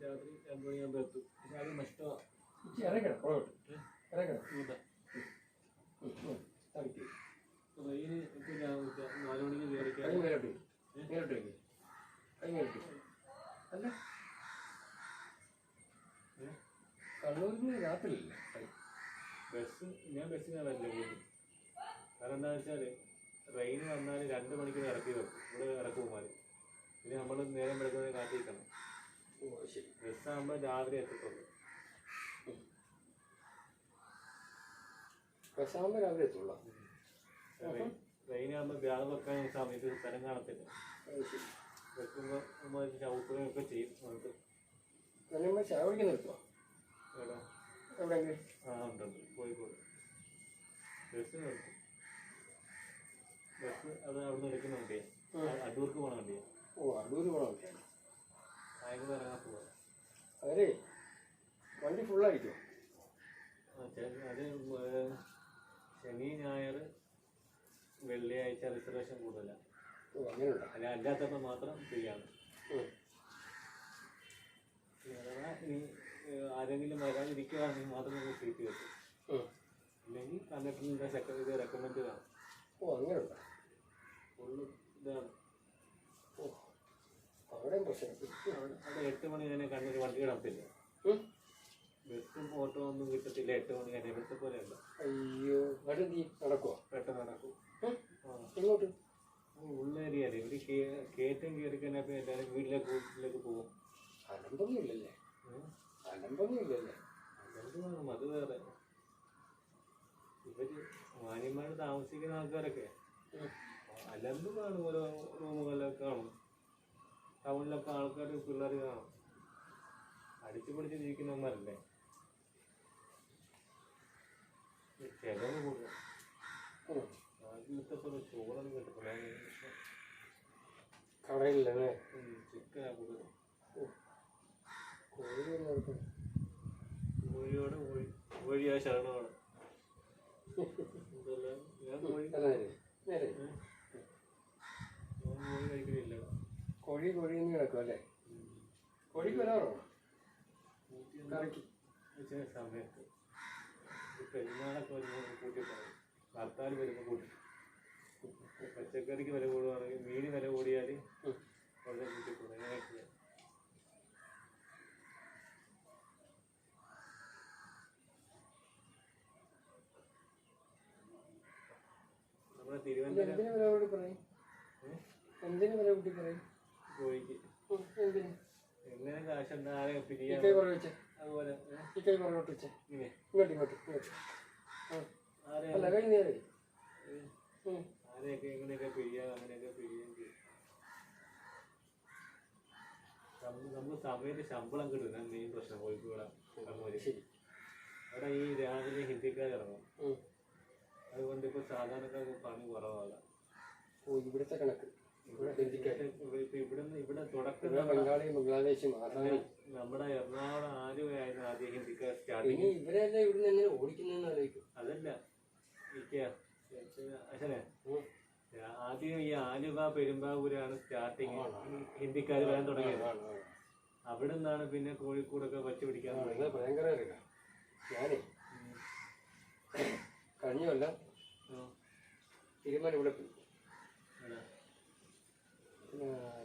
രാത്രി രണ്ട് മണിയാകുമ്പോൾ ട്രെയിന് ഉച്ച- നാല് മണിക്ക് അല്ല ബസ് ഞാൻ കാരണം എന്താ വെച്ചാൽ ട്രെയിൻ വന്നാൽ രണ്ട് മണിക്ക് ഇറക്കി വെക്കും. ഇവിടെ ഇറക്കുമാർ പിന്നെ നമ്മൾ നേരം വെളുക്കുന്നത് കാത്തിരിക്കണം. ഓ ശരി. ബസ്സാകുമ്പോൾ രാവിലെ എത്തത്തുള്ളൂ. ബസ്സാകുമ്പോൾ രാവിലെ എത്തുള്ളൂ. ട്രെയിനാകുമ്പോൾ ബ്യാഗ് വെക്കാൻ സമയത്ത് സ്ഥലം കാണത്തില്ല. വെക്കുമ്പോൾ നമ്മൾ ചവിട്ടുകയൊക്കെ ചെയ്യും നമുക്ക്. നമ്മൾ എവിടെയെങ്കിലും ആ ഉണ്ട് കോഴിക്കോട്. ബസ് നിർത്തും ബസ് അത് അവിടെ നിന്ന് എടുക്കുന്ന വണ്ടിയാണ് അടൂർക്ക് പോണ വണ്ടിയാണ് ഓ അടൂര് പോകണം വണ്ടിയാണ് അതിന് ഇറങ്ങാൻ പോവാം. അവരെ വണ്ടി ഫുള്ളായിരിക്കും അത് ശനി ഞായർ വെള്ളിയാഴ്ച റിസർവേഷൻ കൂടുതലാണ് ഓ അങ്ങനെയുണ്ടോ? അല്ല അല്ലാത്തപ്പോൾ മാത്രം ഫ്രീ ആണ്. ഉം. അഥവാ ഇനി ആരെങ്കിലും വരാതിരിക്കുകയാണെങ്കിൽ മാത്രം നമുക്ക് സീറ്റ് കിട്ടും. ഇല്ലെങ്കിൽ കണ്ടക്ടറിന്റെ സെക്കൻഡ് റെക്കമെൻഡ് കാണും ഓ അങ്ങനെയുണ്ടോ? ഫുള്ള് ഇതാണ്. അവിടെയും പ്രശ്നം അവിടെ എട്ട് മണി തന്നെ കണ്ണൂർ വണ്ടി. ബസ്സും ഓട്ടോ ഒന്നും കിട്ടത്തില്ല എട്ട് മണി തന്നെ ഇവിടുത്തെ പോലെയല്ല. അയ്യോ അവിടെ നീ ചെയ്യും? നടക്കുവോ? പെട്ടെന്ന് നടക്കും. എങ്ങോട്ട്? ഉള്ളേരിയല്ലേ ഇവർ കേ- കയറ്റം കയറി കഴിഞ്ഞാൽ എല്ലാവരും വീട്ടിലേക്ക് വീട്ടിലേക്ക് പോകും. അലമ്പൊന്നും ഇല്ലല്ലേ ഉം. അലമ്പൊന്നും ഇല്ലല്ലേ അതുകൊണ്ട് വേണം അത് വേറെ. ഇവർ മാന്യന്മാര് താമസിക്കുന്ന ആൾക്കാരൊക്കെ. അലമ്പ് കാണും ഓരോ റൂമുകളിലൊക്കെ കാണും. ടൗണിലൊക്കെ ആൾക്കാർ പിള്ളേർ കാണും. അടിച്ചു പിടിച്ച് ജീവിക്കുന്നവന്മാരല്ലേ? ചെലവ് കൂടും ഉം. ആദ്യത്തെ പോലെ ചോറൊന്നും കിട്ടത്തില്ല. കടയിലല്ലേ? ചിക്കനാ കൂടുതൽ കോഴി ഒന്നും എടുക്കണം കോഴിയോട് കോഴി കോഴിയാ ശരണമാണ്. കോഴി. ഞാൻ കോഴി കഴിക്കുന്നില്ല കോഴി കോഴി എന്ന് കിടക്കും അല്ലേ? കോഴിക്ക് വരാറോ കറിക്ക്. സമയത്ത്. പെരുന്നാളൊക്കെ വരുമ്പോൾ കൂട്ടി പറയും. ഹർത്താൽ വരുമ്പോൾ കൂട്ടി. പച്ചക്കറിക്ക് വില കൂടുവാണെങ്കിൽ മീന് വില കൂടിയാൽ. വളരെ അങ്ങനെയൊക്കെയാണ് നമ്മുടെ തിരുവനന്തപുരം എന്തിനു വില കൂട്ടി പറയും? എന്തിനു വില കൂട്ടി പറയും? കോഴിക്ക് എങ്ങനെ അതുപോലെ? ഈ കൈ വെച്ചേ ഇങ്ങോട്ട് ഇങ്ങോട്ട് ഇങ്ങോട്ട്. അല്ല കൈ നേരെ. ആരെയൊക്കെ എങ്ങനെയൊക്കെ പിരിയാം അങ്ങനെയൊക്കെ നമുക്ക് സമയത്ത് ശമ്പളം കിട്ടും. മെയിൻ പ്രശ്നം. കോഴിക്കോട് കണ്ണൂര്. അവിടെ ഈ രാവിലെ ഹിന്ദിക്കാർ ഇറങ്ങും. അതുകൊണ്ട് ഇപ്പോൾ സാധാരണക്കാർക്ക് പണി കുറവാണ്. ഓ ഇവിടുത്തെ കണക്ക്. ബംഗാളി ബംഗ്ലാദേശും ആസാമി നമ്മുടെ എറണാകുളം ആലുവയായിരുന്നു ആദ്യം ഹിന്ദിക്കാർ സ്റ്റാർട്ടിങ് ഇനി ഇവരെല്ലാം ഇവിടുന്ന് എങ്ങനെ ഓടിക്കുന്നതെന്ന് ആലോചിക്കും. അതല്ല ഇരിക്കുക അച്ഛനെ ആദ്യം ഈ ആലുവ പെരുമ്പാവൂരാണ് സ്റ്റാർട്ടിങ്. ഹിന്ദിക്കാർ വരാൻ തുടങ്ങിയത്. അവിടെ നിന്നാണ് പിന്നെ കോഴിക്കോടൊക്കെ വച്ചു പിടിക്കാൻ ഭയങ്കര ഞാനേ കഴിഞ്ഞ കൊല്ലം തിരുമല ഇവിടെ പോയി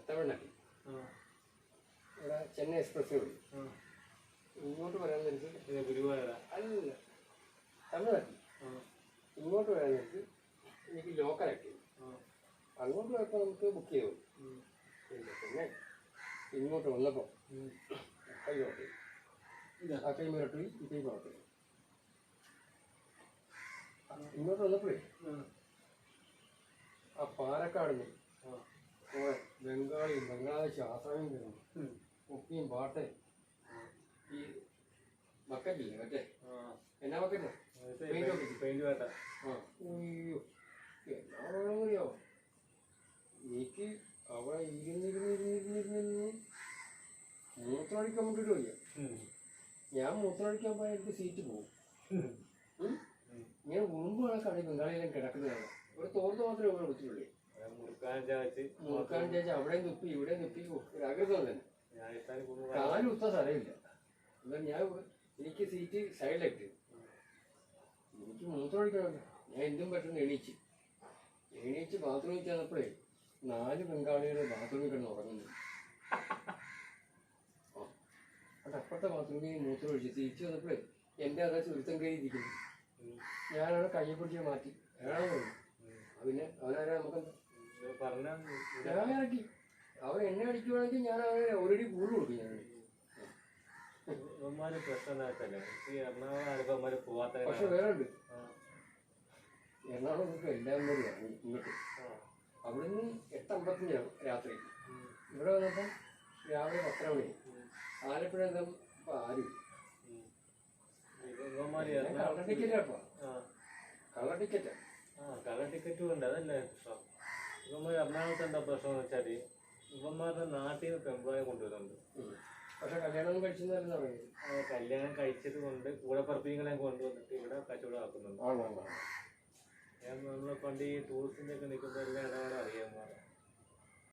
തമിഴ്നാട്ടിൽ. ഇവിടെ ചെന്നൈ എക്സ്പ്രസ് ഇങ്ങോട്ട് നേരത്ത് ഇത് അല്ല തമിഴ്നാട്ടിൽ. ഇങ്ങോട്ട് വരാൻ നേരത്ത് എനിക്ക് ലോക്കലാക്കി ആ, അങ്ങോട്ട് പോയപ്പോൾ നമുക്ക് ബുക്ക് ചെയ്തു പിന്നെ ഇങ്ങോട്ട് വന്നപ്പോൾ ഉം. കൈ ഓട്ടി ഇതാ. ആ കൈ മേലോട്ട് പോയി ഈ കൈ ഓട്ടി ഇങ്ങോട്ട് വന്നപ്പോഴേ ആ, പാലക്കാട് നിന്ന് ബംഗാളിയും ബംഗ്ലാദേശും ആസാമിയും വരുന്നു ഉം. കുപ്പിയും പാട്ടയും ഈ ബക്കറ്റില്ലേ മറ്റേ. എന്നാ ബക്കറ്റ്? പെയിന്റ് ആ. അയ്യോ. എന്നാ വേണമെന്നറിയോ എനിക്ക് അവിടെ ഇരുന്നിരുന്നിരുന്നിരുന്നിരുന്ന് മൂത്രമൊഴിക്കാൻ വേണ്ടിയിട്ട് വയ്യ. ഞാൻ മൂത്രമൊഴിക്കാൻ പോയാൽ എനിക്ക് സീറ്റ് പോകും. ഇങ്ങനെ ഉറുമ്പ് കണക്കാണ് ബംഗാളിയിലും കിടക്കുന്നതാണ്. ഒരു തോർത്ത് മാത്രമേ ഇവിടെ ചാവച്ച് നോക്കാൻ ചേച്ചാൽ അവിടെയും തുപ്പി ഇവിടെയും തുപ്പി. ഓ, ഒരു ആഗ്രഹം തന്നെ രാജസ്ഥാനിൽ പോകുമ്പോൾ കാൽ കുത്താൻ സ്ഥലമില്ല. എന്നാൽ ഞാൻ എനിക്ക് സീറ്റ് സൈഡിലിട്ട് എനിക്ക് മൂത്രം ഒഴിക്കണമല്ലോ ഞാൻ എന്തും പെട്ടെന്ന് എണീച്ച്. എണീച്ച് ബാത്റൂമിൽ ചെന്നപ്പോഴേ നാല് ബംഗാളികൾ ബാത്റൂമിൽ കിടന്ന് ഉറങ്ങുന്നു. അത് അപ്പുറത്തെ ബാത്റൂമിൽ മൂത്രം ഒഴിച്ച് തിരിച്ചു വന്നപ്പോഴേ എന്റെ അതാ ചുരുത്തം കയറി ഇരിക്കുന്നു. ഞാനവിടെ കയ്യെ പിടിച്ച് മാറ്റി. അയാളാണ് പിന്നെ അവനാരാ നമുക്ക് ഞാൻ ഇറക്കി. അവൻ എന്നെ അടിക്കുവാണെങ്കിൽ ഞാൻ അവനെ ഓൾറെഡി കൂടുതൽ കൊടുക്കും ഞാൻ ഇവന്മാര് ഈ എറണാകുളം ആൾക്കാർ പോവാത്ത പക്ഷെ വേറെ ഉണ്ട് എറണാകുളം നമുക്ക് എല്ലാം കൂടി ഇങ്ങോട്ട്. എട്ട് അമ്പത്തഞ്ചാണ് രാത്രി. ഇവിടെ വന്നപ്പം രാവിലെ പത്തര മണി. ആലപ്പുഴ എന്താ ആരും ഞാൻ കള്ള എറണാകുളം ടിക്കറ്റ് കളർ ടിക്കറ്റും ഉണ്ട്. അതല്ലേ പ്രശ്നം? ഇവന്മാർ എറണാകുളത്ത് എന്താ പ്രശ്നം എന്ന് വെച്ചാൽ ഇവന്മാരുടെ നാട്ടിൽ നിന്ന് പെമ്പ്ളായെ കൊണ്ടുവരുന്നുണ്ട്. പക്ഷെ കല്യാണം കഴിച്ചെന്നായിരുന്നു പറയുന്നത് കല്യാണം കഴിച്ചത് കൊണ്ട് കൂടെ പറപ്പിങ്ങളെ കൊണ്ടുവന്നിട്ട് ഇവിടെ കച്ചവടം ആക്കുന്നുണ്ട് നമ്മളെ പണ്ട് ഈ ടൂറിസ്റ്റിന്റെ ഒക്കെ നിൽക്കുമ്പോൾ എല്ലാം ഇടപാട് അറിയാൻ